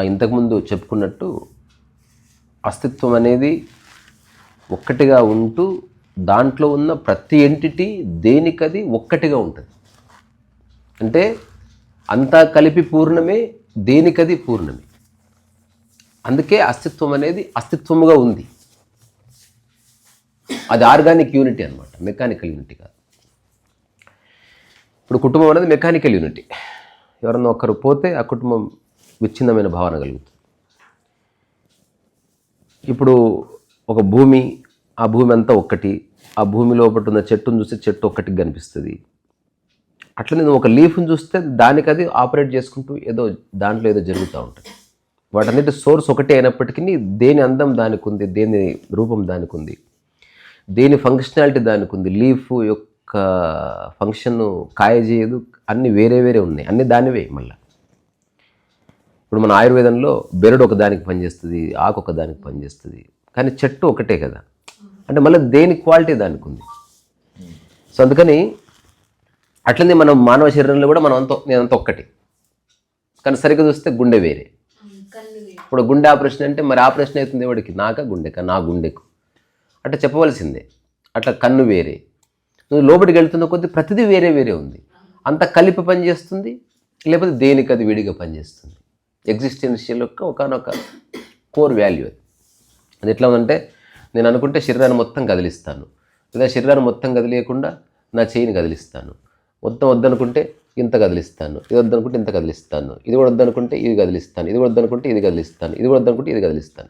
ఇంతకుముందు చెప్పుకున్నట్టు అస్తిత్వం అనేది ఒక్కటిగా ఉంటూ దాంట్లో ఉన్న ప్రతి ఎంటిటీ దేనికది ఒక్కటిగా ఉంటుంది. అంటే అంతా కలిపి పూర్ణమే దేనికది పూర్ణమే. అందుకే అస్తిత్వం అనేది అస్తిత్వముగా ఉంది. అది ఆర్గానిక్ యూనిటీ అనమాట మెకానికల్ యూనిటీ కాదు. ఇప్పుడు కుటుంబం అనేది మెకానికల్ యూనిటీ. ఎవరన్నా ఒకరు పోతే ఆ కుటుంబం విచ్ఛిన్నమైన భావన కలుగుతుంది. ఇప్పుడు ఒక భూమి ఆ భూమి అంతా ఒక్కటి ఆ భూమి లోపల ఉన్న చెట్టును చూస్తే చెట్టు ఒక్కటికి కనిపిస్తుంది. అట్లనే నువ్వు ఒక లీఫ్ని చూస్తే దానికి అది ఆపరేట్ చేసుకుంటూ ఏదో దాంట్లో ఏదో జరుగుతూ ఉంటుంది. వాటన్నిటి సోర్స్ ఒకటే అయినప్పటికీ దేని అందం దానికి ఉంది దేని రూపం దానికి ఉంది దేని ఫంక్షనాలిటీ దానికి ఉంది లీఫ్ యొక్క ఫంక్షన్ కాయ చేయదు అన్నీ వేరే వేరే ఉన్నాయి అన్ని దానివే మళ్ళీ. ఇప్పుడు మన ఆయుర్వేదంలో బెరడు ఒక దానికి పనిచేస్తుంది ఆకు ఒక దానికి పనిచేస్తుంది. కానీ చెట్టు ఒకటే కదా. అంటే మళ్ళీ దేని క్వాలిటీ దానికి ఉంది? సో అందుకని అట్లనే మనం మానవ శరీరంలో కూడా మనం అంత నేనంత ఒక్కటి. కానీ సరిగ్గా చూస్తే గుండె వేరే. ఇప్పుడు గుండె ఆపరేషన్ అంటే మరి ఆపరేషన్ అవుతుంది ఎవడికి? నాక గుండెక నా గుండెకు. అట్లా చెప్పవలసిందే. అట్లా కన్ను వేరే. నువ్వు లోపలికి వెళ్తున్న కొద్దీ ప్రతిదీ వేరే వేరే ఉంది. అంత కలిపి పనిచేస్తుంది లేకపోతే దేనికి అది విడిగా పనిచేస్తుంది? ఎగ్జిస్టెన్షియల్ యొక్క ఒకనొక కోర్ వాల్యూ అది. అది ఎట్లా ఉందంటే నేను అనుకుంటే శరీరాన్ని మొత్తం కదిలిస్తాను. లేదా శరీరాన్ని మొత్తం కదిలియకుండా నా చేయిని కదిలిస్తాను. మొత్తం వద్దనుకుంటే ఇంత కదిలిస్తాను. ఇది వద్దనుకుంటే ఇంత కదిలిస్తాను. ఇది కూడా వద్దనుకుంటే ఇది కదిలిస్తాను. ఇది కూడా వద్దనుకుంటే ఇది కదిలిస్తాను. ఇది కూడా వద్దనుకుంటే ఇది కదిలిస్తాను.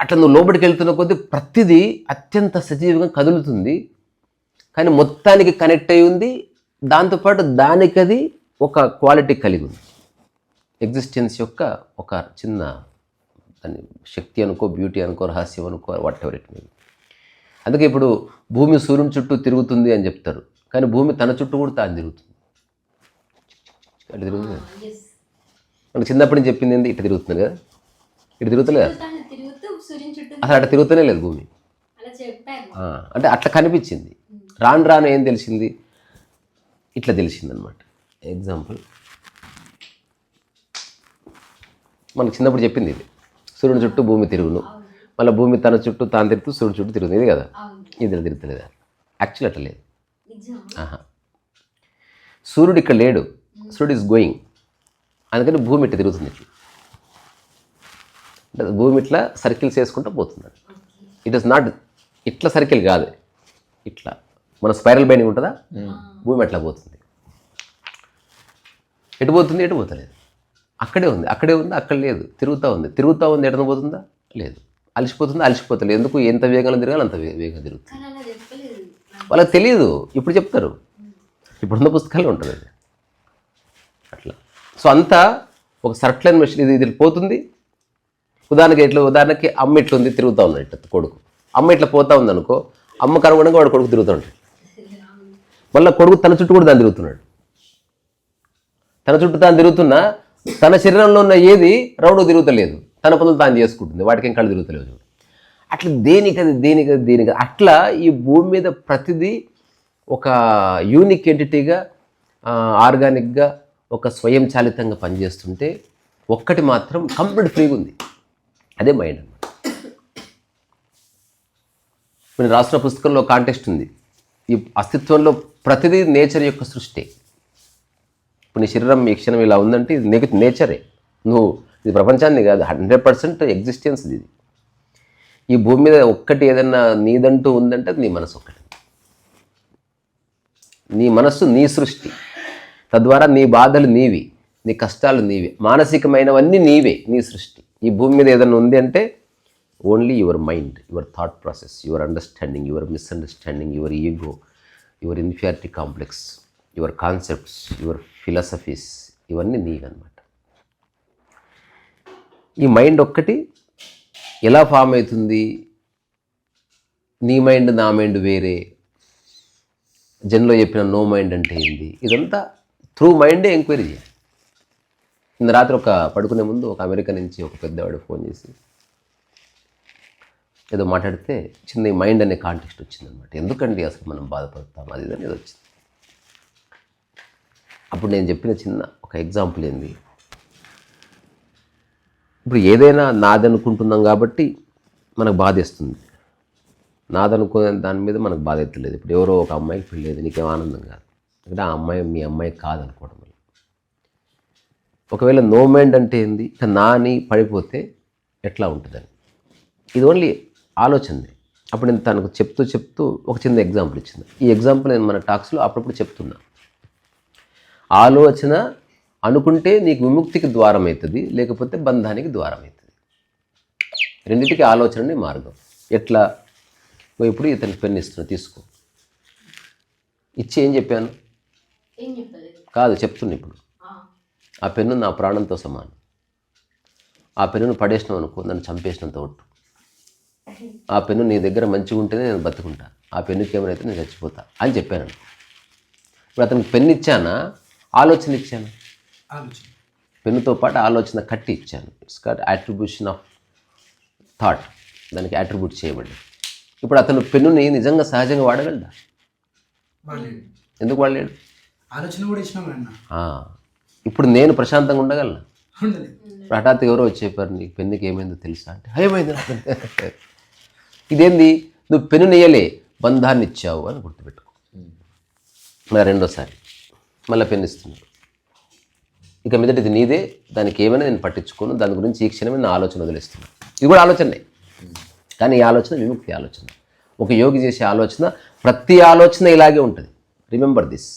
అట్లా నువ్వు లోపలికి వెళ్తున్న కొద్దీ ప్రతిదీ అత్యంత సజీవంగా కదులుతుంది. కానీ మొత్తానికి కనెక్ట్ అయి ఉంది. దాంతోపాటు దానికది ఒక క్వాలిటీ కలిగి ఉంది. ఎగ్జిస్టెన్స్ యొక్క ఒక చిన్న దాన్ని శక్తి అనుకో బ్యూటీ అనుకో రహస్యం అనుకో వాట్ ఎవర్ ఇట్ మేబీ అందుకే ఇప్పుడు భూమి సూర్యుని చుట్టూ తిరుగుతుంది అని చెప్తారు. కానీ భూమి తన చుట్టూ కూడా తాను తిరుగుతుంది. అట్లా తిరుగుతుంది? కదా. మనకు చిన్నప్పటి నుంచి చెప్పింది ఏంటి ఇట్లా తిరుగుతుంది కదా? ఇటు తిరుగుతలేదు? అసలు అట్లా తిరుగుతూనే లేదు భూమి. అంటే అట్లా కనిపించింది. రాను రాను ఏం తెలిసింది? ఇట్లా తెలిసింది అనమాట ఎగ్జాంపుల్ మనకు చిన్నప్పుడు చెప్పింది ఇది. సూర్యుని చుట్టూ భూమి తిరుగును. మళ్ళీ భూమి తన చుట్టూ తాను తిరుగుతూ సూర్యుడు చుట్టూ తిరుగుతుంది. ఇది కదా? అవును. ఇది ఇలా తిరుగుతలేదు? యాక్చువల్ అట్లా లేదు. ఆహా. సూర్యుడు ఇక్కడ లేడు. సూర్యుడు ఇస్ గోయింగ్ అందుకని భూమి ఇట్లా తిరుగుతుంది ఇట్లా. అంటే భూమి ఇట్లా సర్కిల్స్ వేసుకుంటూ పోతుంది ఇట్ ఇస్ నాట్ ఇట్లా సర్కిల్ కాదు. ఇట్లా. మన స్పైరల్ బైండింగ్ ఉంటుందా? భూమి అట్లా పోతుంది. ఎటు పోతుంది? ఎటు పోతలేదు? అక్కడే ఉంది అక్కడే ఉంది అక్కడ లేదు. తిరుగుతూ ఉంది. తిరుగుతూ ఉంది ఎటన పోతుందా? లేదు. అలసిపోతుందా? అలసిపోతలేదు. ఎందుకు? ఎంత వేగంగా తిరగాలి అంత వేగంగా తిరుగుతుంది. వాళ్ళకి తెలియదు ఇప్పుడు చెప్తారు. ఇప్పుడున్న పుస్తకాల్లో ఉంటుంది అది. అట్లా. సో అంతా ఒక సర్ట్లైన్ మెషిన్ ఇది ఇది పోతుంది. ఉదాహరణకి ఇట్లా ఉదాహరణకి అమ్మ ఇట్లా ఉంది తిరుగుతూ ఉన్నాడు కొడుకు. అమ్మ ఇట్లా పోతా ఉంది అనుకో అమ్మకు అనుగుణంగా వాడు కొడుకు తిరుగుతూ ఉంటాడు. మళ్ళీ కొడుకు తన చుట్టూ కూడా దాన్ని తిరుగుతున్నాడు. తన చుట్టూ తాను తిరుగుతున్నా తన శరీరంలో ఉన్న ఏది రౌండ్ తిరుగుతలేదు. తన పనులు తాను చేసుకుంటుంది. వాటికి ఏం కళ్ళు తిరుగుతలేవు చూడు. అట్లా దేనికది దేనికది దేనికది అట్లా ఈ భూమి మీద ప్రతిదీ ఒక యూనిక్ ఎంటిటీగా ఆర్గానిక్గా ఒక స్వయంచాలితంగా పనిచేస్తుంటే ఒక్కటి మాత్రం కంప్లీట్ ఫ్రీగా ఉంది. అదే మైండ్ అన్నమాట. నేను రాసిన పుస్తకంలో కాంటెస్ట్ ఉంది. ఈ అస్తిత్వంలో ప్రతిదీ నేచర్ యొక్క సృష్టి. ఇప్పుడు నీ శరీరం ఈ క్షణం ఇలా ఉందంటే ఇది నీకు నేచరే. నువ్వు ఇది ప్రపంచాన్ని కాదు హండ్రెడ్ పర్సెంట్ ఎగ్జిస్టెన్స్ ఇది. ఈ భూమి మీద ఒక్కటి ఏదన్నా నీదంటూ ఉందంటే అది నీ మనసు ఒక్కటి. నీ మనస్సు నీ సృష్టి. తద్వారా నీ బాధలు నీవి నీ కష్టాలు నీవే. మానసికమైనవన్నీ నీవే నీ సృష్టి. ఈ భూమి మీద ఏదైనా ఉంది అంటే only your mind your thought process your understanding your misunderstanding your ego your inferiority complex your concepts your philosophies ఇవన్నీ నీవన్నమాట. ఈ మైండ్ ఒక్కటి ఎలా ఫామ్ అవుతుంది? నీ మైండ్ నా మైండ్ వేరే. జన్లో చెప్పిన నో మైండ్ అంటే ఏంది? ఇదంతా త్రూ మైండే ఎంక్వైరీ చేయాలి. నిన్న రాత్రి ఒక పడుకునే ముందు ఒక అమెరికా నుంచి ఒక పెద్దవాడు ఫోన్ చేసి ఏదో మాట్లాడితే చిన్న మైండ్ అనే కాంటెక్స్ట్ వచ్చిందనమాట ఎందుకండి అసలు మనం బాధపడతాం? అది ఇది వచ్చింది. అప్పుడు నేను చెప్పిన చిన్న ఒక ఎగ్జాంపుల్ ఏంది? ఇప్పుడు ఏదైనా నాదనుకుంటున్నాం కాబట్టి మనకు బాధేస్తుంది నాదనుకునే దాని మీద మనకు బాధ ఎత్తలేదు. ఇప్పుడు ఎవరో ఒక అమ్మాయికి పెళ్ళేది నీకేం ఆనందం కాదు. ఎందుకంటే ఆ అమ్మాయి మీ అమ్మాయి కాదనుకోవడం వల్ల. ఒకవేళ నో మైండ్ అంటే ఏంది? ఇక నా అని పడిపోతే ఎట్లా ఉంటుందని. ఇది ఓన్లీ ఆలోచనే అప్పుడు నేను తనకు చెప్తూ చెప్తూ ఒక చిన్న ఎగ్జాంపుల్ ఇచ్చింది ఈ ఎగ్జాంపుల్ నేను మన టాక్స్లో అప్పుడప్పుడు చెప్తున్నా. ఆలోచన అనుకుంటే నీకు విముక్తికి ద్వారం అవుతుంది లేకపోతే బంధానికి ద్వారం అవుతుంది రెండింటికి ఆలోచనని మార్గం. ఎట్లా? నువ్వు ఇప్పుడు ఇతని పెన్ ఇస్తున్నా తీసుకో. ఇచ్చి ఏం చెప్పాను? కాదు చెప్తున్నా ఇప్పుడు. ఆ, పెన్ను నా ప్రాణంతో సమానం. ఆ పెన్నును పడేసినావు అనుకో నన్ను చంపేసినంత ఒట్టు. ఆ పెన్ను నీ దగ్గర మంచిగా ఉంటేనే నేను బతుకుంటా. ఆ పెన్నుకి ఏమైతే నేను చచ్చిపోతా అని చెప్పాను. ఇప్పుడు అతనికి పెన్ను ఇచ్చానా? ఆలోచన ఇచ్చాను. పెన్నుతో పాటు ఆలోచన కట్టి ఇచ్చాను. It's caught attribution of thought దానికి అట్రిబ్యూట్ చేయబడి ఇప్పుడు అతను పెన్నుని నిజంగా సహజంగా వాడగలడా? ఎందుకు వాడలేడు ఆలోచన కూడా ఇప్పుడు నేను ప్రశాంతంగా ఉండగలను? హఠాత్ ఎవరో వచ్చి చెప్పారు నీకు పెన్నుకి ఏమైందో తెలుసా? అంటే ఏమైంది ఇదేంది? నువ్వు పెన్ను నెయ్యలే బంధాన్ని ఇచ్చావు అని గుర్తుపెట్టుకో. రెండోసారి. మళ్ళీ పెన్ను ఇక మీదట ఇది నీదే దానికి ఏమైనా నేను పట్టించుకోను దాని గురించి ఈ క్షణమే నా ఆలోచన వదిలేస్తున్నాను ఇది కూడా ఆలోచనే. కానీ ఈ ఆలోచన విముక్తి ఆలోచన. ఒక యోగి చేసే ఆలోచన ప్రతి ఆలోచన ఇలాగే ఉంటుంది. రిమెంబర్ దిస్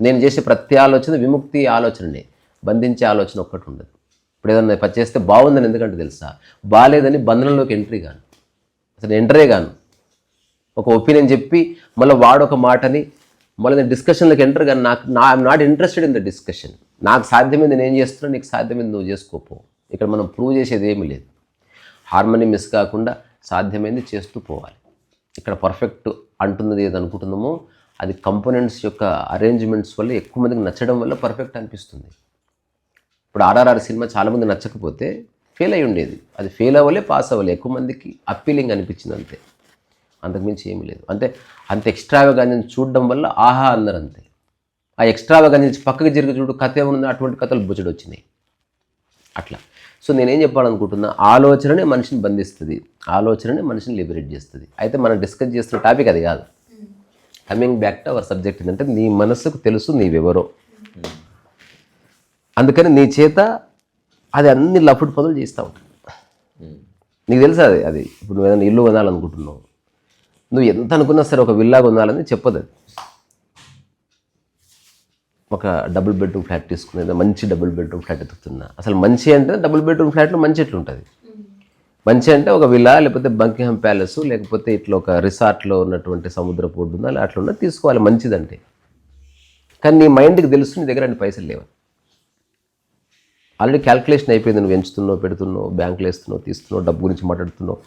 నేను చేసే ప్రతి ఆలోచన విముక్తి ఆలోచననే. బంధించే ఆలోచన ఒక్కటి ఉండదు. ఇప్పుడు ఏదన్నా పని చేస్తే బాగుందని ఎందుకంటే తెలుసా? బాగాలేదని బంధనంలోకి ఎంట్రీ గాను. అసలు ఎంటరే గాను. ఒక ఒపీనియన్ చెప్పి మళ్ళీ వాడు ఒక మాటని మళ్ళీ నేను డిస్కషన్లోకి ఎంటర్ కానీ నాకు నా I'm not interested in the discussion నాకు సాధ్యమైంది నేను చేస్తున్నా నీకు సాధ్యమైంది నువ్వు చేసుకోపో. ఇక్కడ మనం ప్రూవ్ చేసేది ఏమీ లేదు. హార్మోని మిస్ కాకుండా సాధ్యమైంది చేస్తూ పోవాలి. ఇక్కడ పర్ఫెక్ట్ అంటున్నది ఏది అనుకుంటున్నామో అది కంపోనెంట్స్ యొక్క అరేంజ్మెంట్స్ వల్ల ఎక్కువ మందికి నచ్చడం వల్ల పర్ఫెక్ట్ అనిపిస్తుంది. ఇప్పుడు ఆర్ఆర్ఆర్ సినిమా చాలామంది నచ్చకపోతే ఫెయిల్ అయి ఉండేది. అది ఫెయిల్ అవ్వలే పాస్ అవ్వలే. ఎక్కువ మందికి అప్పీలింగ్ అనిపించింది అంతే. అంతకుమించి ఏమీ లేదు. అంటే అంత ఎక్స్ట్రావగాన్స్ చూడడం వల్ల ఆహా అన్నారు అంతే ఆ ఎక్స్ట్రావగాన్స్ పక్కకి జరిగి చూడు కథ ఏముంది? అటువంటి కథలు బుచ్చడు వచ్చినాయి. అట్లా. సో నేనేం చెప్పాలనుకుంటున్నా? ఆలోచననే మనిషిని బంధిస్తుంది. ఆలోచననే మనిషిని లిబరేట్ చేస్తుంది. అయితే మనం డిస్కస్ చేస్తున్న టాపిక్ అది కాదు. Coming back to our subject ఏంటంటే నీ మనసుకు తెలుసు నీవెవరో. అందుకని నీ చేత అది అన్ని లఫుడు పనులు చేస్తూ ఉంటుంది నీకు తెలుసా అది? అది ఇప్పుడు నువ్వు ఏదైనా ఇల్లు కొనాలనుకుంటున్నావు. నువ్వు ఎంత అనుకున్నా సరే ఒక విల్లా కొనాలని చెప్పదు అది. ఒక డబుల్ బెడ్రూమ్ ఫ్లాట్ తీసుకునేది మంచి డబుల్ బెడ్రూమ్ ఫ్లాట్ ఎత్తుతున్నా అసలు మంచి అంటే డబుల్ బెడ్రూమ్ ఫ్లాట్లో మంచి ఎట్లుంటుంది? మంచి అంటే ఒక విల్లా లేకపోతే బంకింగ్హామ్ ప్యాలెస్ లేకపోతే ఇట్లా ఒక రిసార్ట్లో ఉన్నటువంటి సముద్ర పోర్టు ఉందా అట్లా ఉన్నది తీసుకోవాలి మంచిదంటే. కానీ నీ మైండ్కి తెలుసు నీ దగ్గర అన్ని పైసలు లేవు. ఆల్రెడీ క్యాల్కులేషన్ అయిపోయింది నువ్వు ఎంచుతున్నావు పెడుతున్నావు బ్యాంకులో వేస్తున్నావు తీస్తున్నావు డబ్బు గురించి మాట్లాడుతున్నావు.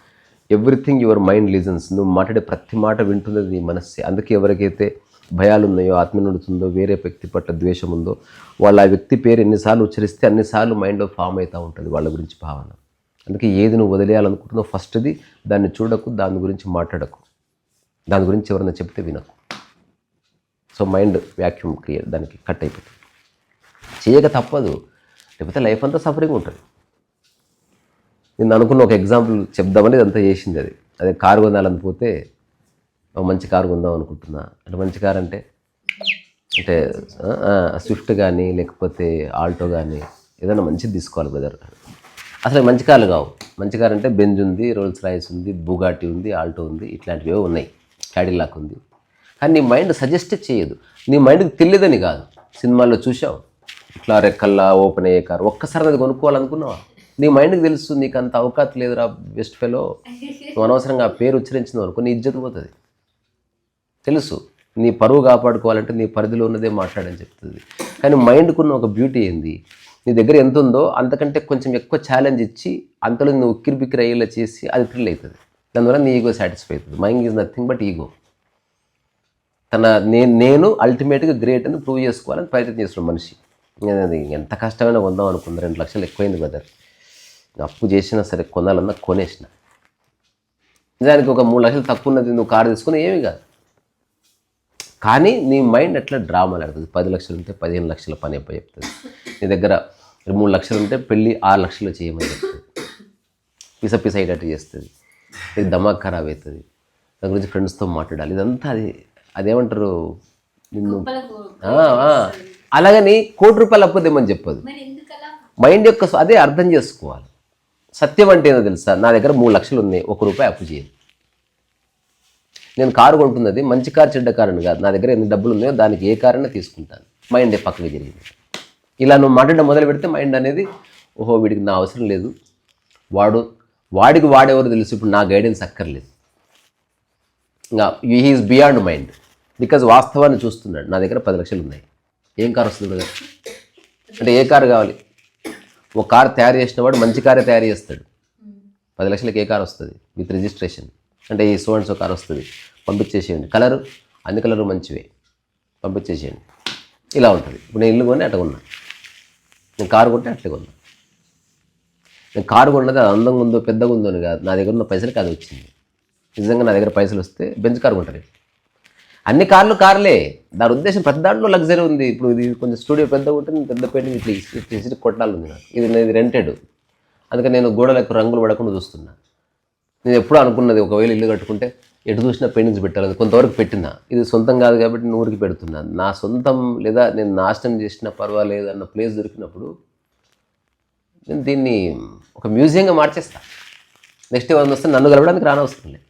Everything your mind legions. నువ్వు మాట్లాడే ప్రతి మాట వింటున్నది నీ మనస్సే. అందుకే ఎవరికైతే భయాలు ఉన్నాయో ఆత్మనుడుతుందో వేరే వ్యక్తి పట్ల ద్వేషం ఉందో వాళ్ళ ఆ వ్యక్తి పేరు ఎన్నిసార్లు ఉచ్చరిస్తే అన్నిసార్లు మైండ్లో ఫామ్ అవుతూ ఉంటుంది వాళ్ళ గురించి భావన. అందుకే ఏది నువ్వు వదిలేయాలనుకుంటున్నావు ఫస్ట్ది దాన్ని చూడకు దాని గురించి మాట్లాడకు. దాని గురించి ఎవరైనా చెప్తే వినకు. సో మైండ్ వ్యాక్యూమ్ క్రియేట్ దానికి కట్ అయిపోతుంది. చేయక తప్పదు. లేకపోతే లైఫ్ అంతా సఫరింగ్ ఉంటుంది. నేను అనుకున్న ఒక ఎగ్జాంపుల్ చెప్దామని ఇదంతా చేసింది అది. అదే కారు కొనాలని పోతే మంచి కారు కొందాం అనుకుంటున్నా. అంటే మంచి కారు అంటే? అంటే స్విఫ్ట్ కానీ లేకపోతే ఆల్టో కానీ ఏదైనా మంచిది తీసుకోవాలి బ్రదర్ అసలు మంచి కార్లు కావు. మంచి కారు అంటే బెంజ్ ఉంది రోల్స్ రాయిస్ ఉంది బుగాటి ఉంది ఆల్టో ఉంది ఇట్లాంటివి ఉన్నాయి. క్యాడిలాక్ ఉంది. కానీ నీ మైండ్ సజెస్ట్ చేయదు. నీ మైండ్కి తెలియదని కాదు. సినిమాల్లో చూసావు ఇట్లా రెక్కల్లా ఓపెన్ అయ్యే కారు ఒక్కసారి అది కొనుక్కోవాలనుకున్నావా? నీ మైండ్కి తెలుసు నీకు అంత అవకాశం లేదురా బెస్ట్ ఫెలో నువ్వు అనవసరంగా ఆ పేరు ఉచ్చరించిన అనుకో నీ ఇజ్జత పోతుంది. తెలుసు నీ పరువు కాపాడుకోవాలంటే నీ పరిధిలో ఉన్నదే మాట్లాడని చెప్తుంది. కానీ మైండ్కున్న ఒక బ్యూటీ ఏంది? నీ దగ్గర ఎంత ఉందో అంతకంటే కొంచెం ఎక్కువ ఛాలెంజ్ ఇచ్చి అంతలో నువ్వు ఉక్కిరి బిక్కిరి అయ్యేలా చేసి అది థ్రిల్ అవుతుంది దానివల్ల నీ ఈగో సాటిస్ఫై అవుతుంది. Mind is nothing but ego తన నేను నేను అల్టిమేట్గా గ్రేట్ అని ప్రూవ్ చేసుకోవాలని ప్రయత్నం చేస్తున్నాడు మనిషి. నేను అది ఎంత కష్టమైనా కొందాం అనుకుంది. రెండు లక్షలు ఎక్కువైంది బ్రదర్ అప్పు చేసినా సరే కొనాలన్నా కొనేసిన. నిజానికి ఒక మూడు లక్షలు తక్కువ ఉన్నది నువ్వు కారు తీసుకుని ఏమీ కాదు. కానీ నీ మైండ్ ఎట్లా డ్రామాలు ఆడుతుంది పది లక్షలు ఉంటే పదిహేను లక్షల పని అయిపోయి చెప్తుంది. నీ దగ్గర మూడు లక్షలు ఉంటే పెళ్ళి ఆరు లక్షలు చేయమని చెప్తుంది. పిస పిస అయ్యేటట్టు చేస్తుంది. ఇది దమాక్ ఖరాబ్ అవుతుంది. దాని గురించి ఫ్రెండ్స్తో మాట్లాడాలి. ఇదంతా అది అదేమంటారు? నిన్ను. అలాగని కోటి రూపాయలు అప్పు తెమ్మని చెప్పదు. మైండ్ యొక్క అదే అర్థం చేసుకోవాలి. సత్యం అంటే ఏదో తెలుసా? నా దగ్గర మూడు లక్షలు ఉన్నాయి. ఒక రూపాయి అప్పు చేయదు నేను కారు కొంటున్నది మంచి కారు చెడ్డ కారు అని కాదు. నా దగ్గర ఎన్ని డబ్బులు ఉన్నాయో దానికి ఏ కారైనా తీసుకుంటాను. మైండ్ పక్కకి జరిగింది. ఇలా నువ్వు మాట్లాడడం మొదలు పెడితే మైండ్ అనేది ఓహో వీడికి నా అవసరం లేదు. వాడు వాడికి వాడెవరు తెలుసు. ఇప్పుడు నా గైడెన్స్ అక్కర్లేదు. ఇంకా హీఈస్ బియాండ్ మైండ్. బికాజ్ వాస్తవాన్ని చూస్తున్నాడు. నా దగ్గర పది లక్షలు ఉన్నాయి. ఏం కారు వస్తుంది? అంటే ఏ కారు కావాలి? ఒక కార్ తయారు చేసిన వాడు మంచి కారే తయారు చేస్తాడు. పది లక్షలకి ఏ కార్ వస్తుంది? విత్ రిజిస్ట్రేషన్ అంటే ఈ సో అండ్ సో కార్ వస్తుంది. పంపించేసేయండి. కలరు అన్ని కలరు మంచివే. పంపించేసేయండి. ఇలా ఉంటుంది. ఇప్పుడు నేను ఇల్లు కొని అట్లా కొన్నా. నేను కారు కొంటే అట్లా కొన్నా. నేను కారు కొన్నది అది అందంగా ఉందో పెద్దగా ఉందో అని కాదు. నా దగ్గర ఉన్న పైసలకి అది వచ్చింది. నిజంగా నా దగ్గర పైసలు వస్తే బెంచ్ కారు కొంటారు. అన్ని కార్లు కార్లే. దాని ఉద్దేశం పెద్ద దాంట్లో లగ్జరీ ఉంది. ఇప్పుడు ఇది కొంచెం స్టూడియో పెద్దగా ఉంటే నేను పెద్ద పెయింటింగ్ ఇట్లా ఇట్లా కొట్టాలి నాకు. ఇది ఇది రెంటెడ్ అందుకని నేను గోడలకు రంగులు పడకుండా చూస్తున్నా. నేను ఎప్పుడూ అనుకున్నది ఒకవేళ ఇల్లు కట్టుకుంటే ఎటు చూసినా పెయింటింగ్స్ పెట్టాలి. కొంతవరకు పెట్టినా. ఇది సొంతం కాదు కాబట్టి నేను ఊరికి పెడుతున్నా. నా సొంతం లేదా నేను నాశనం చేసినా పర్వాలేదు అన్న ప్లేస్ దొరికినప్పుడు నేను దీన్ని ఒక మ్యూజియంగా మార్చేస్తా. నెక్స్ట్ వన్ వస్తే నన్ను కలవడానికి రానవసరం లేదు.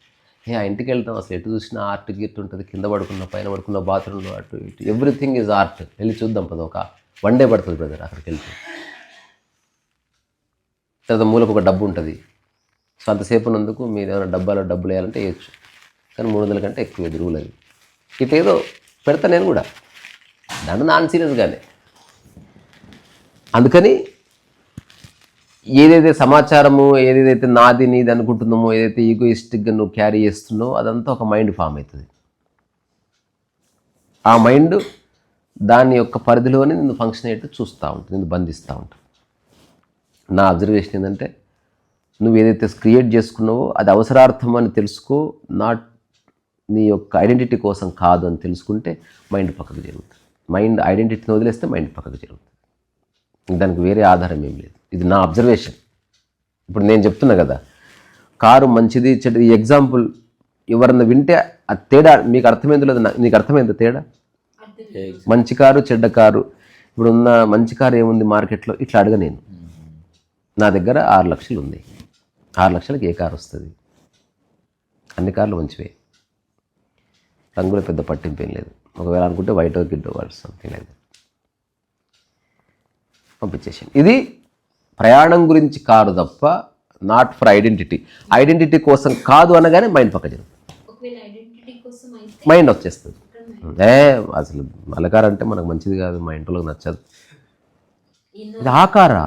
ఏ ఆ ఇంటికి వెళ్తాం. అసలు ఎటు చూసినా ఆర్ట్ గిట్ ఉంటుంది. కింద పడుకున్న పైన పడుకున్న బాత్రూంలో అటు ఇటు. ఎవ్రీథింగ్ ఈజ్ ఆర్ట్ వెళ్ళి చూద్దాం పద ఒక వన్ డే పడుతుంది బ్రదర్ అక్కడికి వెళ్తే. తర్వాత మూలకు ఒక డబ్బు ఉంటుంది. సో అంతసేపు ఉన్నందుకు మీరు ఏమైనా డబ్బాలో డబ్బులు వేయాలంటే వేయచ్చు. కానీ మూడు వందల కంటే ఎక్కువ ఎదురు అది. ఏదో పెడతా నేను కూడా. దాంట్లో నాన్ సీరియస్గానే అందుకని ఏదైతే సమాచారము ఏదైతే నాది నీది అనుకుంటున్నామో ఏదైతే ఈగోయిస్టిక్గా నువ్వు క్యారీ చేస్తున్నావో అదంతా ఒక మైండ్ ఫామ్ అవుతుంది. ఆ మైండ్ దాని యొక్క పరిధిలోనే నిన్ను ఫంక్షన్ అయ్యేట్టు చూస్తూ ఉంటుంది నిన్ను బంధిస్తూ ఉంటుంది. నా అబ్జర్వేషన్ ఏంటంటే నువ్వు ఏదైతే క్రియేట్ చేసుకున్నావో అది అవసరార్థం అని తెలుసుకో నాట్ నీ యొక్క ఐడెంటిటీ కోసం కాదు అని తెలుసుకుంటే మైండ్ పక్కకు జరుగుతుంది. మైండ్ ఐడెంటిటీని వదిలేస్తే మైండ్ పక్కకు జరుగుతుంది. దానికి వేరే ఆధారం ఏం లేదు. ఇది నా అబ్జర్వేషన్ ఇప్పుడు నేను చెప్తున్నా కదా కారు మంచిది చెడు ఈ ఎగ్జాంపుల్ ఎవరన్నా వింటే ఆ తేడా. మీకు అర్థమైంది లేదు నీకు అర్థమైంది తేడా? మంచి కారు చెడ్డ కారు. ఇప్పుడు ఉన్న మంచి కారు ఏముంది మార్కెట్లో? ఇట్లా అడగ నేను. నా దగ్గర ఆరు లక్షలు ఉంది. ఆరు లక్షలకి ఏ కారు వస్తుంది? అన్ని కార్లు మంచివే. రంగులో పెద్ద పట్టింపు ఏం లేదు. ఒకవేళ అనుకుంటే వైట్ గిడ్డో వాళ్ళు సంథింగ్ లేదు పంపించేసాను ఇది ప్రయాణం గురించి కారు తప్ప నాట్ ఫర్ ఐడెంటిటీ ఐడెంటిటీ కోసం కాదు అనగానే మైండ్ పక్క జరుగుతుంది మైండ్ వచ్చేస్తుంది. ఏ అసలు మలకార అంటే మనకు మంచిది కాదు మా ఇంట్లో నచ్చదు. ఇది ఆకారా?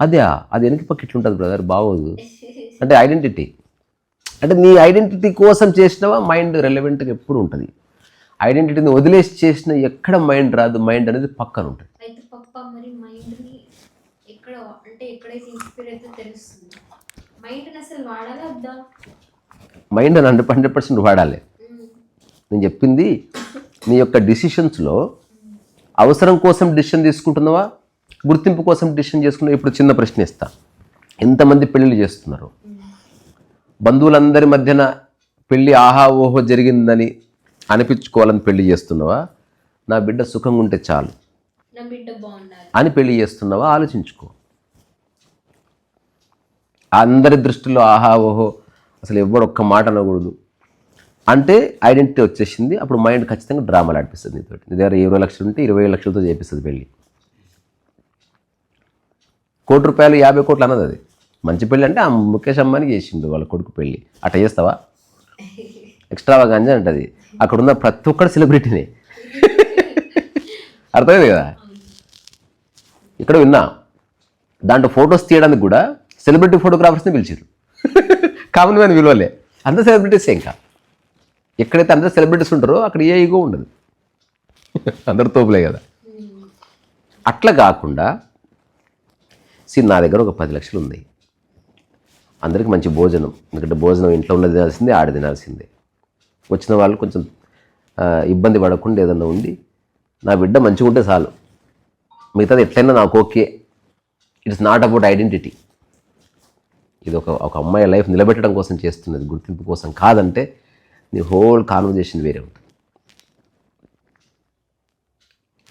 అదే అది వెనక పక్క ఇట్లుంటుంది బ్రదర్ బాగోదు. అంటే ఐడెంటిటీ అంటే నీ ఐడెంటిటీ కోసం చేసినవా మైండ్ రెలవెంట్గా ఎప్పుడు ఉంటుంది? ఐడెంటిటీని వదిలేసి చేసిన ఎక్కడ మైండ్ రాదు మైండ్ అనేది పక్కన ఉంటుంది అయితే పప్ప మరి మైండ్ని ఎక్కడ అంటే ఎక్కడైతే ఇన్స్పైర్ అయితే తెలుస్తుంది. మైండ్ అసలు వాడాలా వద్దా? మైండ్ అని హండ్రెడ్ హండ్రెడ్ పర్సెంట్ వాడాలి. నేను చెప్పింది నీ యొక్క డిసిషన్స్లో అవసరం కోసం డిసిషన్ తీసుకుంటున్నావా? గుర్తింపు కోసం డిసిషన్ చేసుకున్నావా ఇప్పుడు చిన్న ప్రశ్న ఇస్తా ఎంతమంది పెళ్ళిళ్ళు చేస్తున్నారు? బంధువులందరి మధ్యన పెళ్ళి ఆహా ఓహో జరిగిందని అనిపించుకోవాలని పెళ్ళి చేస్తున్నావా? నా బిడ్డ సుఖంగా ఉంటే చాలు అని పెళ్ళి చేస్తున్నావా? ఆలోచించుకో. అందరి దృష్టిలో ఆహా ఓహో అసలు ఎవడు ఒక్క మాట అనకూడదు. అంటే ఐడెంటిటీ వచ్చేసింది. అప్పుడు మైండ్ ఖచ్చితంగా డ్రామాలు ఆడిపిస్తుంది నీతో నీ దగ్గర ఇరవై లక్షలు ఉంటే ఇరవై లక్షలతో చేపిస్తుంది పెళ్ళి. కోటి రూపాయలు యాభై కోట్లు అన్నది అది. మంచి పెళ్ళి అంటే ఆ ముఖేష్ అంబానీ చేసిండు వాళ్ళ కొడుకు పెళ్ళి. అట్ట చేస్తావా? ఎక్స్ట్రావా గంజ అంటది. అక్కడ ఉన్న ప్రతి ఒక్కడు సెలబ్రిటీనే. అర్థమైంది కదా? ఇక్కడ విన్నా. దాంట్లో ఫొటోస్ తీయడానికి కూడా సెలబ్రిటీ ఫోటోగ్రాఫర్స్ని పిలిచారు కామన్ మ్యాన్ విలువలే. అందరు సెలబ్రిటీసే ఇంకా. ఎక్కడైతే అందరు సెలబ్రిటీస్ ఉంటారో అక్కడ ఏ ఈగో ఉండదు. అందరు తోపులే కదా. అట్లా కాకుండా సి నా దగ్గర ఒక పది లక్షలు ఉంది అందరికి మంచి భోజనం. ఎందుకంటే భోజనం ఇంట్లో ఉన్నది తినాల్సిందే ఆడ తినాల్సిందే. వచ్చిన వాళ్ళు కొంచెం ఇబ్బంది పడకుండా ఏదన్నా ఉండి నా బిడ్డ మంచిగా ఉంటే చాలు. మిగతాది ఎట్లయినా నాకు okay. It's not about identity. ఇది ఒక ఒక అమ్మాయి లైఫ్ నిలబెట్టడం కోసం చేస్తున్నది గుర్తింపు కోసం కాదంటే నీ హోల్ కాన్వర్జేషన్ వేరే ఉంటుంది.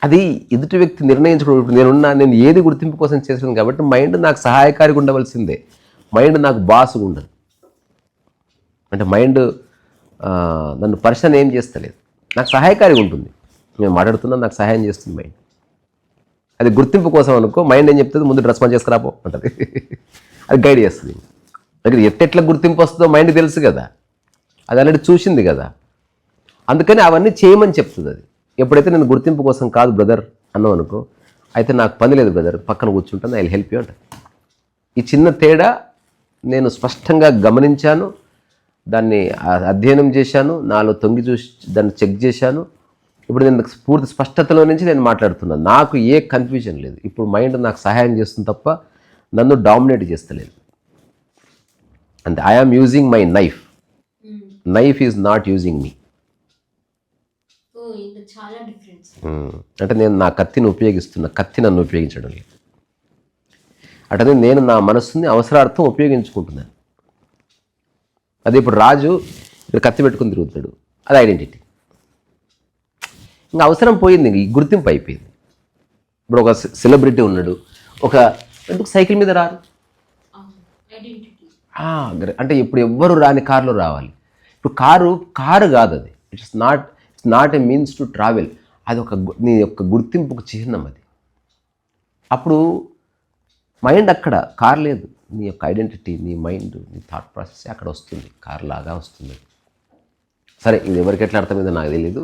అది ఎదుటి వ్యక్తి నిర్ణయించుకోవడం ఇప్పుడు నేనున్నా నేను ఏది గుర్తింపు కోసం చేసాను కాబట్టి మైండ్ నాకు సహాయకారిగా ఉండవలసిందే. మైండ్ నాకు బాసుగా ఉండదు. అంటే మైండ్ నన్ను పర్సన్ ఏం చేస్తలేదు. నాకు సహాయకారిగా ఉంటుంది. మేము మాట్లాడుతున్నా నాకు సహాయం చేస్తుంది మైండ్. అది గుర్తింపు కోసం అనుకో మైండ్ ఏం చెప్తుంది? ముందు డ్రెస్ మంచి చేసుకురాపో అంటది. అది గైడ్ చేస్తుంది. దగ్గర ఎట్టెట్లా గుర్తింపు వస్తుందో మైండ్ తెలుసు కదా. అది ఆల్రెడీ చూసింది కదా. అందుకని అవన్నీ చేయమని చెప్తుంది అది. ఎప్పుడైతే నేను గుర్తింపు కోసం కాదు బ్రదర్ అన్నావు అనుకో అయితే నాకు పని లేదు బ్రదర్ పక్కన కూర్చుంటాను ఐ హెల్ప్ యూ అంట ఈ చిన్న తేడా నేను స్పష్టంగా గమనించాను దాన్ని అధ్యయనం చేశాను నాలో తొంగి చూసి దాన్ని చెక్ చేశాను. ఇప్పుడు నేను పూర్తి స్పష్టతలో నుంచి నేను మాట్లాడుతున్నాను. నాకు ఏ కన్ఫ్యూజన్ లేదు. ఇప్పుడు మైండ్ నాకు సహాయం చేస్తుంది తప్ప నన్ను డామినేట్ చేస్తలేదు. And I'm using my knife. Knife is not using me. అంటే నేను నా కత్తిని ఉపయోగిస్తున్నా కత్తి నన్ను ఉపయోగించడం లేదు. అటనే నేను నా మనస్సుని అవసరార్థం ఉపయోగించుకుంటున్నాను. అదే ఇప్పుడు రాజు ఇక్కడ కత్తి పెట్టుకుని తిరుగుతాడు అది ఐడెంటిటీ. ఇంకా అవసరం పోయింది గుర్తింపు అయిపోయింది. ఇప్పుడు ఒక సెలబ్రిటీ ఉన్నాడు. ఒక ఎందుకు సైకిల్ మీద రారు? అంటే ఇప్పుడు ఎవ్వరు రాని కారులో రావాలి. ఇప్పుడు కారు కారు కాదు అది. It's not it's not a means to travel అది ఒక నీ యొక్క గుర్తింపుకు చిహ్నం అది. అప్పుడు మైండ్ అక్కడ కార్ లేదు. నీ యొక్క ఐడెంటిటీ నీ మైండ్ నీ థాట్ ప్రాసెస్ అక్కడ వస్తుంది. కార్ లాగా వస్తుంది. సరే ఇది ఎవరికి ఎట్లా అర్థమైందో నాకు తెలియదు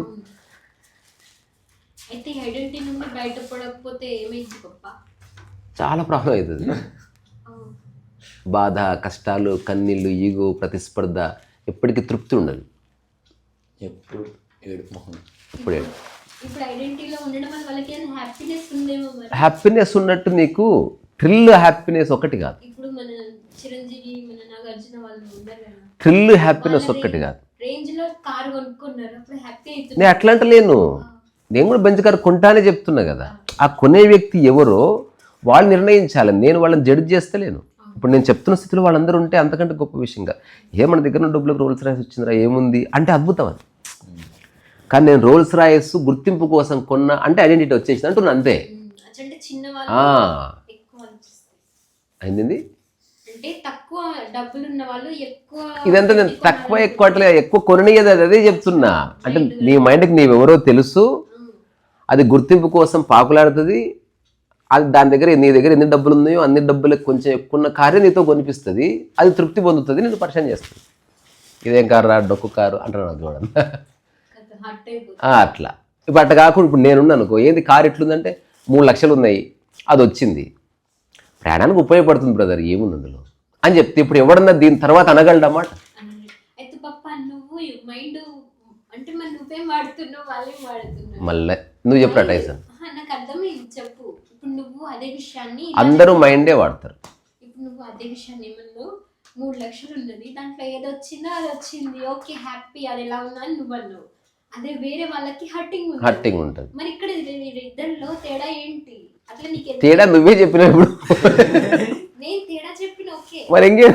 అయితే ఐడెంటిటీ నుండి బయటపడకపోతే ఏమైంది గొప్ప? చాలా ప్రాబ్లం అవుతుంది. బాధ కష్టాలు కన్నీళ్ళు ఈగో ప్రతిస్పర్ధ ఎప్పటికీ తృప్తి ఉండదు. ఎప్పుడు ఇప్పుడే హ్యాపీనెస్ ఉందేమో మరి? హ్యాపీనెస్ ఉన్నట్టు నీకు థ్రిల్ హ్యాపీనెస్ ఒకటి కాదు. ఇప్పుడు మన చిరంజీవి మన నాగార్జున వాళ్ళు ఉన్నారు కదా. థ్రిల్ హ్యాపీనెస్ ఒక్కటి కాదు. రేంజ్లో కారు కొనుక్కున్నారు. అప్పుడు హ్యాపీ అవుతుంది నేను అట్లా అంటలేను నేను కూడా బెంచ్ కారు కొంటానే చెప్తున్నా కదా. ఆ కొనే వ్యక్తి ఎవరో వాళ్ళు నిర్ణయించాలి. నేను వాళ్ళని జడ్జ్ చేస్తలేను. ఇప్పుడు నేను చెప్తున్న స్థితిలో వాళ్ళందరూ ఉంటే అంతకంటే గొప్ప విషయంగా. ఏ మన దగ్గర ఉన్న డబ్బులకు రోల్స్ రాయస్ వచ్చిందిరా ఏముంది? అంటే అద్భుతం అది. కానీ నేను రోల్స్ రాయస్ గుర్తింపు కోసం కొన్న అంటే ఐడెంటిటీ వచ్చేసింది అంటున్నా అంతే. అయింది ఇదంతా నేను తక్కువ ఎక్కువ అట్లా ఎక్కువ కొననీయదు అది అదే చెప్తున్నా. అంటే నీ మైండ్కి నీవెవరో తెలుసు. అది గుర్తింపు కోసం పాకులాడుతుంది. అది దాని దగ్గర నీ దగ్గర ఎన్ని డబ్బులు ఉన్నాయో అన్ని డబ్బులకు కొంచెం ఎక్కువ ఉన్న కారే నీతో కొనిపిస్తుంది అది తృప్తి పొందుతుంది నేను పరిచయం చేస్తుంది. ఇదేం కారు రా డొక్కు కారు అంటారు చూడండి. అట్లా. ఇప్పుడు అట్లా కాకుండా ఇప్పుడు నేనున్నా అనుకో ఏంది కారు ఎట్లుందంటే మూడు లక్షలు ఉన్నాయి అది వచ్చింది. ప్రయాణానికి ఉపయోగపడుతుంది బ్రదర్ ఏముంది అందులో? అని చెప్తే ఇప్పుడు ఎవడన్నా దీని తర్వాత అనగలడమాట మళ్ళీ నువ్వు చెప్పరా టైసన్? చెప్పు. ఇప్పుడు నువ్వు అదే విషయాన్ని అందరూ మైండే వాడతారు. ఇప్పుడు నువ్వు అదే విషయాన్ని ఏమన్నావు? మూడు లక్షలు ఉన్నది దాంట్లో ఏది వచ్చిందో? అది వచ్చింది. Okay happy. అది ఎలా ఉన్నా అని నువ్వు అన్నావు. అదే వేరే వాళ్ళకి హర్టింగ్ ఉంది హర్టింగ్ ఉంటుంది. మరి ఇక్కడ ఇది- ఇద్దరిలో తేడా ఏంటి? అట్లా నీకు తేడా నువ్వే చెప్పినప్పుడు. నేను తేడా చెప్పిన ఓకే. మరి ఇంకే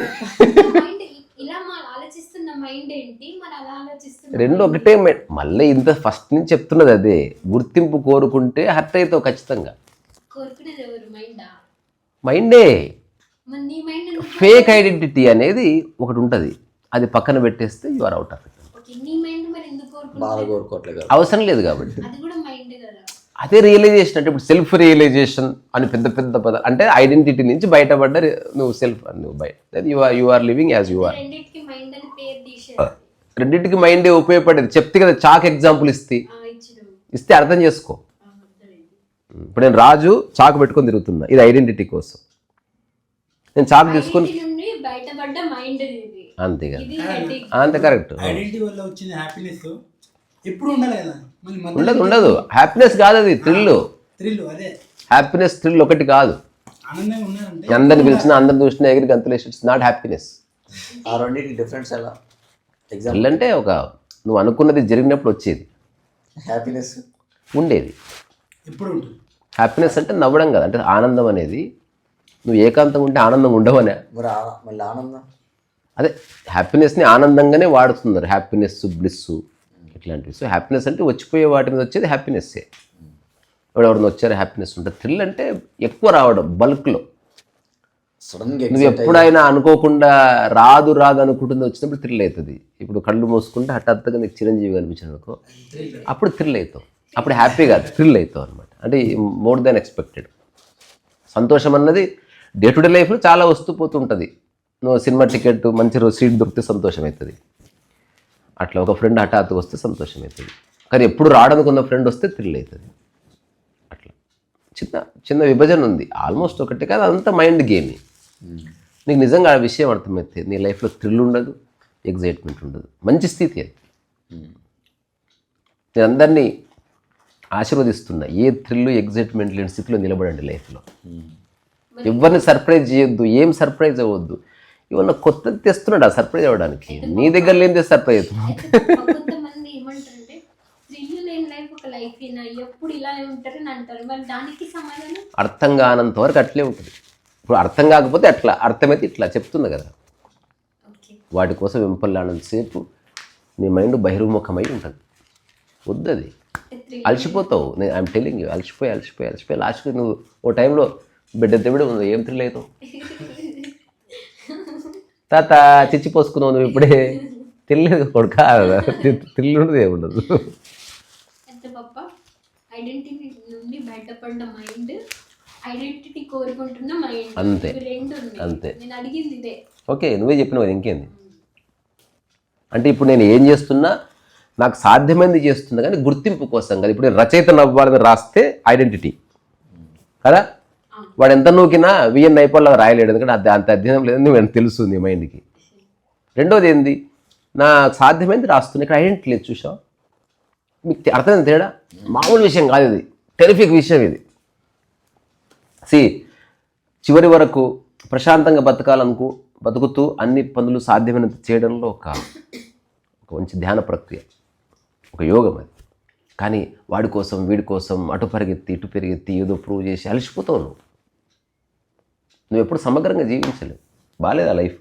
మైండ్ ఇలా మా ఆలోచిస్తున్న మైండ్ ఏంటి? మరి అలా ఆలోచిస్తున్న రెండు ఒకటే మళ్ళీ ఇంత ఫస్ట్ నుంచి చెప్తున్నది అదే. గుర్తింపు కోరుకుంటే హర్ట్ అవుతావు ఖచ్చితంగా. కోరుకునేది ఎవరు మైండా? మైండే. మరి నీ మైండ్ ఫేక్ ఐడెంటిటీ అనేది ఒకటి ఉంటుంది. అది పక్కన పెట్టేస్తే you are out of it okay నీ మైండ్ మరి ఎందుకు బాధ కోరుకుంటుంది కోరుకోవట్లేదు? కదా అవసరం లేదు కాబట్టి. అది కూడా మైండ్ కదా. అదే రియలైజేషన్ అంటే ఇప్పుడు సెల్ఫ్ రియలైజేషన్ అని పెద్ద పెద్ద పద అంటే ఐడెంటిటీ నుంచి బయటపడ్డ నువ్వు సెల్ఫ్ నువ్వు బయట you are you are living as you are రెండింటికి మైండ్ ఉపయోగపడేది. చెప్తే కదా చాక్ ఎగ్జాంపుల్ ఇస్తే. ఇస్తే అర్థం చేసుకో. ఇప్పుడు నేను రాజు చాకు పెట్టుకొని తిరుగుతున్నా. ఇది ఐడెంటిటీ కోసం. నేను చాకు తీసుకొని అంతే కదా? అంతే కరెక్ట్ ఉండదు ఉండదు. హ్యాపీనెస్ కాదు అది థ్రిల్. హ్యాపీనెస్ థ్రిల్ ఒకటి కాదు. అందరిని పిలిచినా అందరిని చూసినా ఎగిరి గంతులేసి ఇట్స్ నాట్ హ్యాపీనెస్ డిఫరెన్స్ ఎలా? ఎగ్జాంపుల్ అంటే ఒక నువ్వు అనుకున్నది జరిగినప్పుడు వచ్చేది. హ్యాపీనెస్ ఉండేది. ఎప్పుడు ఉంటుంది? హ్యాపీనెస్ అంటే నవ్వడం కదా అంటే ఆనందం అనేది. నువ్వు ఏకాంతంగా ఉంటే ఆనందంగా ఉండవనే మళ్ళీ ఆనందం? అదే హ్యాపీనెస్ని ఆనందంగానే వాడుతున్నారు. హ్యాపీనెస్ బ్లిస్ ఇట్లాంటివి. సో హ్యాపీనెస్ అంటే వచ్చిపోయే వాటి మీద వచ్చేది హ్యాపీనెస్సే ఎవరెవరిని వచ్చారో హ్యాపీనెస్ ఉంటుంది థ్రిల్ అంటే ఎక్కువ రావడం బల్క్లో నువ్వు ఎప్పుడైనా అనుకోకుండా రాదు రాదు అనుకుంటుంది వచ్చినప్పుడు థ్రిల్ అవుతుంది. ఇప్పుడు కళ్ళు మూసుకుంటే హఠాత్తుగా నీకు చిరంజీవి కనిపించాడు అనుకో అప్పుడు థ్రిల్ అవుతావు. అప్పుడు హ్యాపీ కాదు థ్రిల్ అవుతావు అనమాట అంటే మోర్ దాన్ ఎక్స్పెక్టెడ్. సంతోషం అన్నది డే టు డే లైఫ్లో చాలా వస్తూ పోతుంటుంది. నువ్వు సినిమా టికెట్ మంచి రోజు సీట్ దొరికితే సంతోషం అవుతుంది అట్లా ఒక ఫ్రెండ్ హఠాత్తుగా వస్తే సంతోషం అవుతుంది కానీ ఎప్పుడు రాడనుకున్న ఫ్రెండ్ వస్తే థ్రిల్ అవుతుంది అట్లా. చిన్న చిన్న విభజన ఉంది. ఆల్మోస్ట్ ఒకటి కాదు అదంతా మైండ్ గేమే. నీకు నిజంగా ఆ విషయం అర్థమైతే నీ లైఫ్లో థ్రిల్ ఉండదు ఎగ్జైట్మెంట్ ఉండదు. మంచి స్థితి అది. నేను అందరినీ ఆశీర్వదిస్తున్నా ఏ థ్రిల్ ఎగ్జైట్మెంట్ లేని స్థితిలో నిలబడండి లైఫ్లో. ఎవరిని సర్ప్రైజ్ చేయొద్దు ఏం సర్ప్రైజ్ అవ్వద్దు. ఏమన్నా కొత్తది తెస్తున్నాడు ఆ సర్ప్రైజ్ అవ్వడానికి. నీ దగ్గర లేనిదే సర్ప్రైజ్ అవుతుంది. అర్థం కానంత వరకు అట్లే ఉంటుంది. ఇప్పుడు అర్థం కాకపోతే అట్లా అర్థమైతే ఇట్లా చెప్తుంది కదా. వాటి కోసం వెంపల్లానంతసేపు నీ మైండ్ బహిర్ముఖమై ఉంటుంది. వద్దది. అలసిపోతావు. నేను ఐఎమ్ టెలింగ్ యూ అలసిపోయి అలసిపోయి అలసిపోయి. లాస్ట్కి నువ్వు ఓ టైంలో బిడ్డ తెవిడ ఉంది ఏం థ్రిల్ అవుతావు? తాత చిచ్చి పోసుకున్నావు నువ్వు ఇప్పుడే. తెలియదు కొడుక. ఉండదు ఏముండదు అయితే పప్ప ఐడెంటిటీ నుండి బయటపడిన మైండ్ ఐడెంటిటీ కోరుకుంటున్న మైండ్ అంతే. రెండు అంతే. నేను అడిగింది ఇదే. ఓకే నువ్వే చెప్పినావు కదా ఇంకేంది? అంటే ఇప్పుడు నేను ఏం చేస్తున్నా నాకు సాధ్యమైనది చేస్తున్నా కానీ గుర్తింపు కోసం కదా. ఇప్పుడు నేను రచయిత నవ్వాలని రాస్తే ఐడెంటిటీ కదా? వాడు ఎంత నూకినా విఎన్ నైపుణ్యంగా రాయలేడు. ఎందుకంటే అది అంత అధ్యయనం లేదని నువ్వు తెలుసు నీ మైండ్కి రెండోది ఏంది? నా సాధ్యమైనది రాస్తున్నా ఇక్కడ ఐడెంటిటీ లేదు చూసావు మీకు అర్థమైంది తేడా? మామూలు విషయం కాదు ఇది. టెరిఫిక్ విషయం ఇది. సి చివరి వరకు ప్రశాంతంగా బతకాలనుకో బతుకుతూ అన్ని పనులు సాధ్యమైనంత చేయడంలో ఒక ఒక మంచి ధ్యాన ప్రక్రియ. ఒక యోగం అది. కానీ వాడి కోసం వీడి కోసం అటు పరిగెత్తి ఇటు పెరిగెత్తి ఏదో ప్రూవ్ చేసి అలసిపోతావు నువ్వు. నువ్వు ఎప్పుడు సమగ్రంగా జీవించలేవు. బాగాలేదు ఆ లైఫ్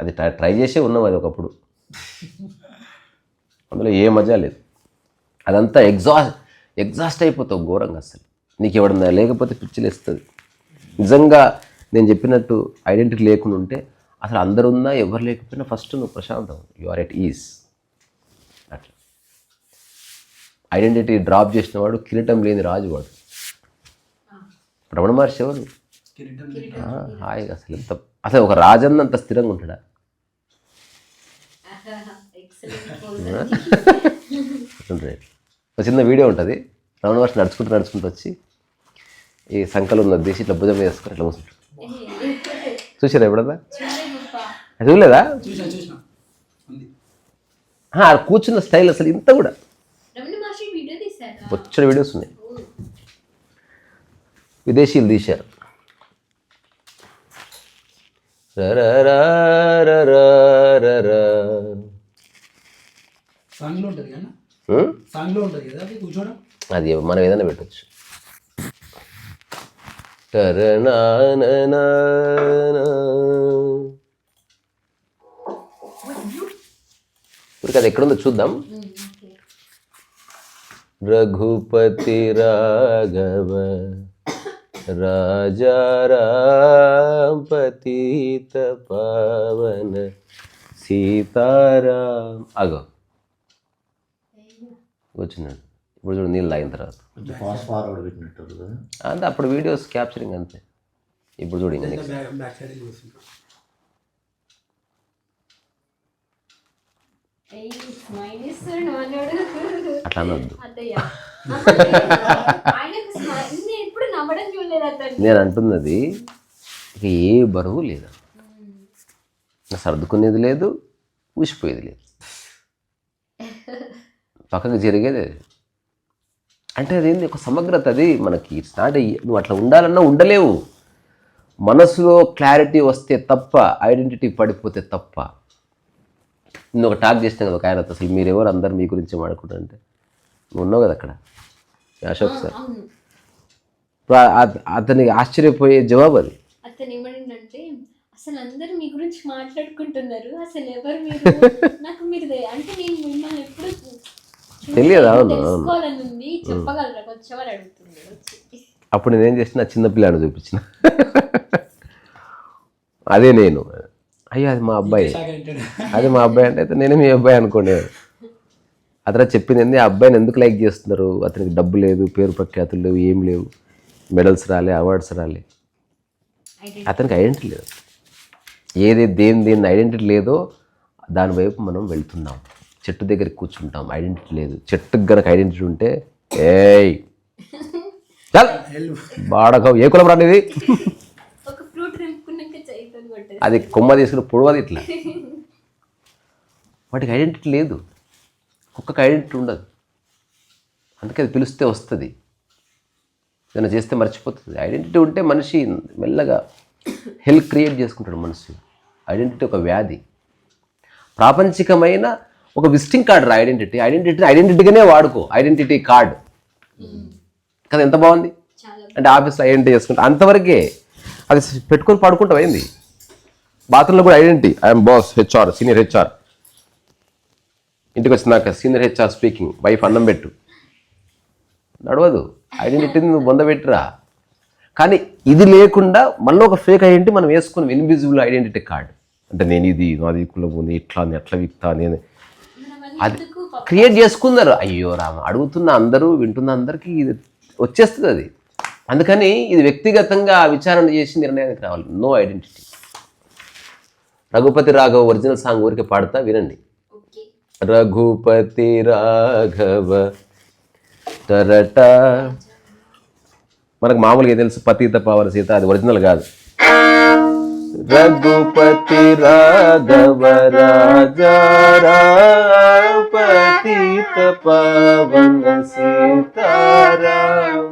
అది ట్రై ట్రై చేసే ఉన్నావు అది ఒకప్పుడు. అందులో ఏ మజా లేదు. అదంతా ఎగ్జాస్ట్ ఎగ్జాస్ట్ అయిపోతావు ఘోరంగా అసలు. నీకు ఎవడన్నా లేకపోతే పిచ్చిలేస్తుంది. నిజంగా నేను చెప్పినట్టు ఐడెంటిటీ లేకుండా ఉంటే అసలు అందరు ఉన్నా ఎవరు లేకపోయినా ఫస్ట్ నువ్వు ప్రశాంతం. యు ఆర్ ఎట్ ఈజ్ అట్లా ఐడెంటిటీ డ్రాప్ చేసిన వాడు కిరీటం లేని రాజు వాడు రమణ మహర్షి ఎవరు? హాయిగా అసలు ఎంత అసలు ఒక రాజన్నంత స్థిరంగా ఉంటాడా? ఒక చిన్న వీడియో ఉంటుంది. రమణ మహర్షి నడుచుకుంటూ నడుచుకుంటూ వచ్చి ఈ సంకలు ఉన్నది తీసి ఇట్లా భుజం వేసుకొని ఇట్లా కూర్చుంటాడు. చూసారా ఎప్పుడన్నా? అది చూడలేదా? కూర్చున్న స్టైల్ అసలు ఇంత కూడా. బొచ్చడి వీడియోస్ ఉన్నాయి. విదేశీయులు తీశారు. అది? మనం ఏదైనా పెట్టచ్చు. ఇప్పుడు అది ఎక్కడుందో చూద్దాం. రఘుపతి రాఘవ రాజా రామ్ పతిత పావన సీతారాం అగో కూర్చున్నాడు ఇప్పుడు చూడు నీళ్ళు తాగిన తర్వాత. అంతే అప్పుడు వీడియోస్ క్యాప్చరింగ్ అంతే. ఇప్పుడు చూడు ఇంకా అట్లా అనొద్దు నేను అంటున్నది ఇక ఏ బరువు లేదు. సర్దుకునేది లేదు ఊసిపోయేది లేదు. పక్కకు జరిగేది అది. అంటే అదేంది ఒక సమగ్రత అది మనకి. ఇట్స్ నాట్ నువ్వు అట్లా ఉండాలన్నా ఉండలేవు. మనసులో క్లారిటీ వస్తే తప్ప ఐడెంటిటీ పడిపోతే తప్ప. నేను ఒక టాక్ చేసిన కదా ఒక ఆయన అసలు మీరెవరు అందరు మీ గురించి మాడుకుంటారంటే నువ్వు ఉన్నావు కదా అక్కడ. అశోక్ సార్. అతనికి ఆశ్చర్యపోయే జవాబు అది. అతను ఏమడిందంటే అసలు అందరు మీ గురించి మాట్లాడుకుంటున్నారు. అసలు ఎవరు మీరు? నాకు మీరు అంటే నేను మిమ్మల్ని ఎప్పుడు తెలియదు, అవును, చెప్పగలరా? కొంచెం అని అడుగుతున్నాడు వచ్చి అప్పుడు నేనేం చేసిన చిన్న పిల్లాన్ని చూపించిన. అదే నేను. అయ్యో అది మా అబ్బాయి. అది మా అబ్బాయి అంటే అయితే నేనే మీ అబ్బాయి అనుకోండి అతను చెప్పింది ఏంది ఆ అబ్బాయిని ఎందుకు లైక్ చేస్తున్నారు? అతనికి డబ్బు లేదు పేరు ప్రఖ్యాతులు లేవు ఏం లేవు. మెడల్స్ రాలే అవార్డ్స్ రాలే. అతనికి ఐడెంటిటీ లేదు. ఏది దేని దేని ఐడెంటిటీ లేదో దాని వైపు మనం వెళ్తున్నాం. చెట్టు దగ్గరికి కూర్చుంటాం ఐడెంటిటీ లేదు. చెట్టుకి గనక ఐడెంటిటీ ఉంటే ఏయ్! బాడక ఏ కులం రానిది అది కొమ్మ తీసుకుని పొడవది ఇట్లా వాటికి ఐడెంటిటీ లేదు. కుక్కకి ఐడెంటిటీ ఉండదు. అందుకే అది పిలిస్తే వస్తుంది. ఏదైనా చేస్తే మర్చిపోతుంది. ఐడెంటిటీ ఉంటే మనిషి మెల్లగా హెల్త్ క్రియేట్ చేసుకుంటాడు మనిషి ఐడెంటిటీ ఒక వ్యాధి. ప్రాపంచికమైన ఒక విజిటింగ్ కార్డు రా ఐడెంటిటీ ఐడెంటిటీ ఐడెంటిటీగానే వాడుకో. ఐడెంటిటీ కార్డు కదా ఎంత బాగుంది? అంటే ఆఫీస్లో ఐడెంటిటీ చేసుకుంటా. అంతవరకే అది పెట్టుకొని పడుకుంటాం ఏంది? బాత్రూంలో కూడా identity. I'm boss HR senior HR ఇంటికి వచ్చినాక సీనియర్ హెచ్ఆర్ స్పీకింగ్ వైఫ్ అన్నం పెట్టు. నడవదు. ఐడెంటిటీని నువ్వు బొందబెట్టురా. కానీ ఇది లేకుండా మళ్ళీ ఒక ఫేక్ ఐడెంటిటీ మనం వేసుకుని ఇన్విజిబుల్ ఐడెంటిటీ కార్డ్ అంటే నేను ఇది నాది కులం ఉంది ఇట్లా ఎట్లా విక్తా నేను అది క్రియేట్ చేసుకున్నారు అయ్యో రామ అడుగుతున్న అందరూ వింటున్న అందరికీ ఇది వచ్చేస్తుంది అది. అందుకని ఇది వ్యక్తిగతంగా విచారణ చేసి నిర్ణయానికి రావాలి. No identity Raghupati Raghava original song ఊరికే పాడతా వినండి రఘుపతి రాఘవ టరట మనకు మామూలుగా తెలుసు పతిత పవన సీత అది ఒరిజినల్ కాదు రఘుపతి రాఘవ రాజా పతిత పవన సీతారాం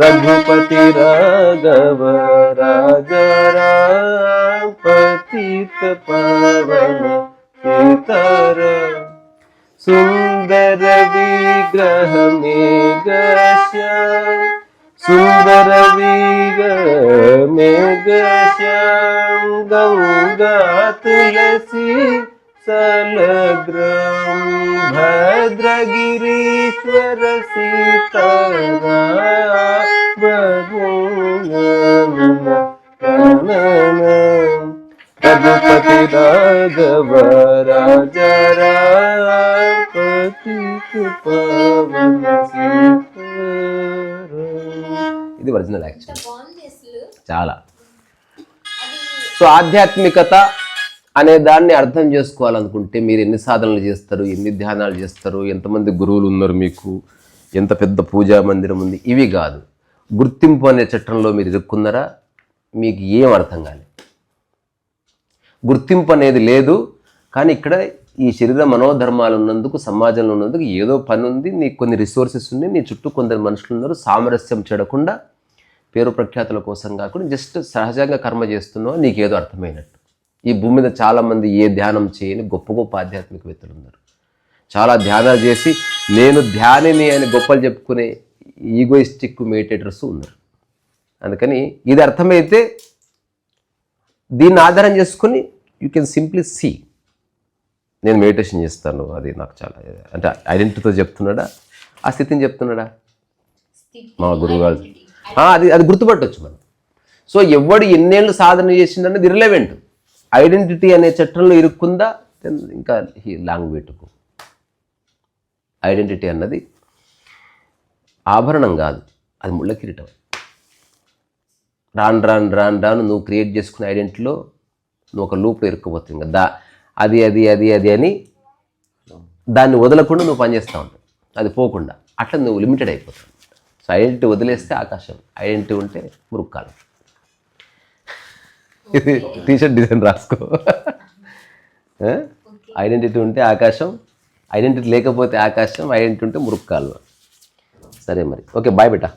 रघुपति राघव राजा रा पतित परा सुन्दरवि गहमे गस्या सुन्दरवि गे दश्यां गी తులసి సలగ్రం భద్రగిరీశ్వర సీతారాం రఘుపతి రాఘవ రాజా పతి పవన సీతారాం. ఇది ఒరిజినల్ యాక్చువల్ ఎంత బాగుంది అసలు చాలా అది సో ఆధ్యాత్మికత అనే దాన్ని అర్థం చేసుకోవాలనుకుంటే మీరు ఎన్ని సాధనలు చేస్తారు ఎన్ని ధ్యానాలు చేస్తారు ఎంతమంది గురువులు ఉన్నారు మీకు ఎంత పెద్ద పూజా మందిరం ఉంది ఇవి కాదు. గుర్తింపు అనే చట్టంలో మీరు ఇరుక్కున్నారా? మీకు ఏం అర్థం కాలేదు. గుర్తింపు అనేది లేదు కానీ ఇక్కడ ఈ శరీర మనోధర్మాలు ఉన్నందుకు సమాజంలో ఉన్నందుకు ఏదో పని ఉంది నీకు కొన్ని రిసోర్సెస్ ఉన్నాయి నీ చుట్టూ కొందరు మనుషులు ఉన్నారు సామరస్యం చెడకుండా పేరు ప్రఖ్యాతుల కోసం కాకుండా జస్ట్ సహజంగా కర్మ చేస్తున్నావు? నీకేదో అర్థమైనట్టు. ఈ భూమి మీద చాలామంది ఏ ధ్యానం చేయని గొప్ప గొప్ప ఆధ్యాత్మికవేత్తలు ఉన్నారు. చాలా ధ్యానాలు చేసి నేను ధ్యానిని అని గొప్పలు చెప్పుకునే ఈగోయిస్టిక్ మెడిటేటర్స్ ఉన్నారు. అందుకని ఇది అర్థమైతే దీన్ని ఆధారం చేసుకొని యూ కెన్ సింప్లీ సీ నేను మెడిటేషన్ చేస్తాను అది నాకు చాలా అంటే ఐడెంటిటీతో చెప్తున్నాడా? ఆ స్థితిని చెప్తున్నాడా? మా గురువు గారు identity. ఆ, అది అది గుర్తుపట్టవచ్చు మనం. సో ఎవడు ఎన్నేళ్ళు సాధన చేసిండన్నది ఇర్లెవెంట్ ఐడెంటిటీ అనే చట్టంలో ఇరుక్కుందా? ఇంకా లాంగ్ వేటుకు ఐడెంటిటీ అన్నది ఆభరణం కాదు అది ముళ్ళ కిరీటం. రాను రాను రాను రాను నువ్వు క్రియేట్ చేసుకున్న ఐడెంటిటీలో నువ్వు ఒక లూప్లో ఇరుక్కుపోతుంది ఇంకా. దా అది అది అది అది అని దాన్ని వదలకుండా నువ్వు పనిచేస్తూ ఉంటావు. అది పోకుండా. అట్లా నువ్వు లిమిటెడ్ అయిపోతావు. సో ఐడెంటిటీ వదిలేస్తే ఆకాశం. ఐడెంటిటీ ఉంటే మురుక్కాలం. ఇది టీషర్ట్ డిజైన్ రాసుకో. ఐడెంటిటీ ఉంటే ఆకాశం ఐడెంటిటీ లేకపోతే ఆకాశం ఐడెంటిటీ ఉంటే మురుక్కాలు. సరే మరి. ఓకే బాయ్ బేటా.